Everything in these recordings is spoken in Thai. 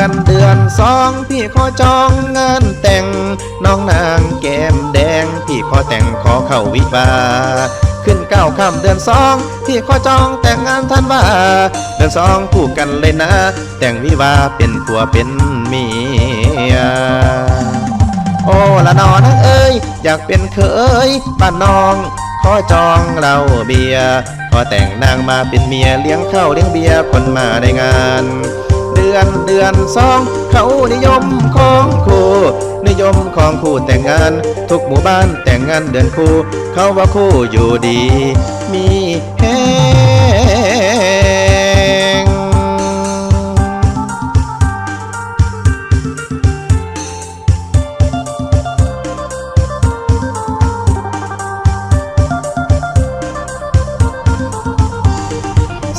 อนเดือนสองพี่ขอจองเงินแต่ง น้องนางแก้มแดง พี่ขอแต่งขอเข้าวิวาขึ้นเก้าค่ำเดือนสองพี่ขอจองแต่งงานท่านว่า เดือนสองคู่กันเลยนะ แต่งวิวาเป็นผัวเป็นเมียโอ้ละนอนะเอ้ย อยากเป็นเคยบ้านน้องขอจองเราเบียร์ขอแต่งนางมาเป็นเมียเลี้ยงข้าวเลี้ยงเบียร์คนมาได้งาน ดือนเดือนสอง เขานิยมของคู่ นิยมของคู่แต่งงาน ทุกหมู่บ้านแต่งงานเดือนคู่ เขาว่าคู่อยู่ดี มีแฮง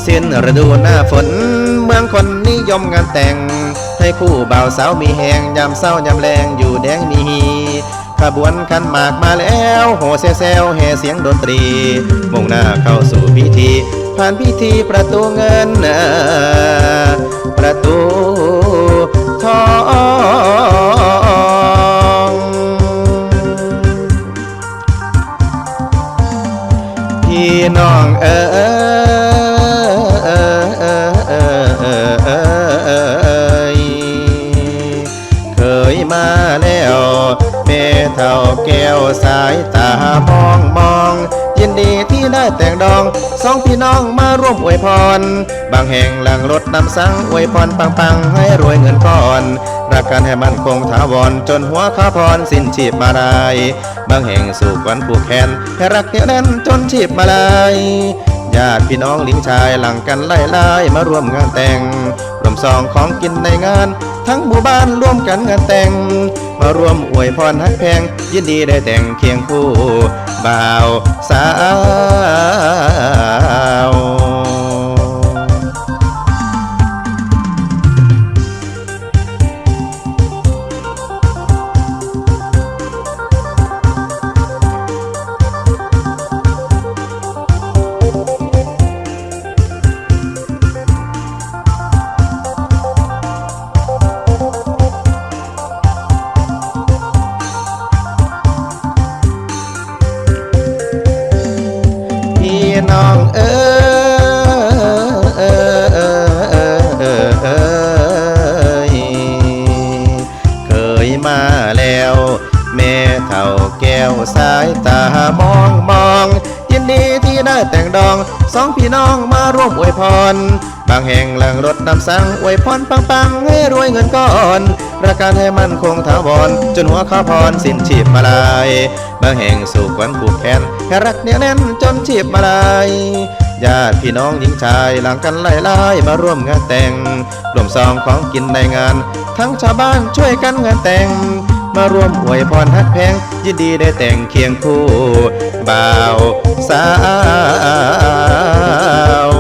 สิ้นฤดูหน้าฝน มืองคนนิยมงานแต่ง ให้คู่บ่าวสาวมีแหงยามเศร้ายามแรงอยู่แดงมีขบวนขันหมากมาแล้ว โหเซลเซลแห่เสียงดนตรี มุ่งหน้าเข้าสู่พิธี ผ่านพิธีประตูเงินเออประตูทองพี่น้องเออเออ มาแล้วแม่เท่าแก้วสายตามองมอง ยินดีที่ได้แต่งดองสองพี่น้องมาร่วมอวยพร บางแห่งหลังรถนำสังอวยพรปังปังๆให้รวยเงินก้อนรักกันให้มันคงถาวรจนหัวข้าพรสิ้นชีพมาลาย บางแห่งสู่ขวัญผูกแขนให้รักเหนียวแน่นจนชีพมาลาย ญาติพี่น้องลิงชายหลังกันไล่ไล่มาร่วมงานแต่งรวมซองของกินในงาน ทั้งหมู่บ้านร่วมกันงานแต่ง มาร่วมอวยพรฮักแพง ยินดีได้แต่งเคียงคู่บ่าวสาว น้องเออเออเคยมาแล้ว แม่เท่าแก้วสายตามองมองยินดีที่ได้แต่งดองสองพี่น้องมาร่วมอวยพร บางแห่งหลังรถนำสังอวยพรปังๆให้รวยเงินก้อน รักกันให้มั่นคงถาวร จนหัวข้าพรสิ้นชีพมาลายบางแห่งสู่ขวัญผูกแขนให้รักเนียแน่นจนชีพมาลายญาติพี่น้องหญิงชายหลังกันไล่ไล่มาร่วมงานแต่งรวมซองของกินในงาน ทั้งชาวบ้านช่วยกันงานแต่ง มาร่วมอวยพรฮักแพง ยินดีได้แต่งเคียงคู่บ่าวสาว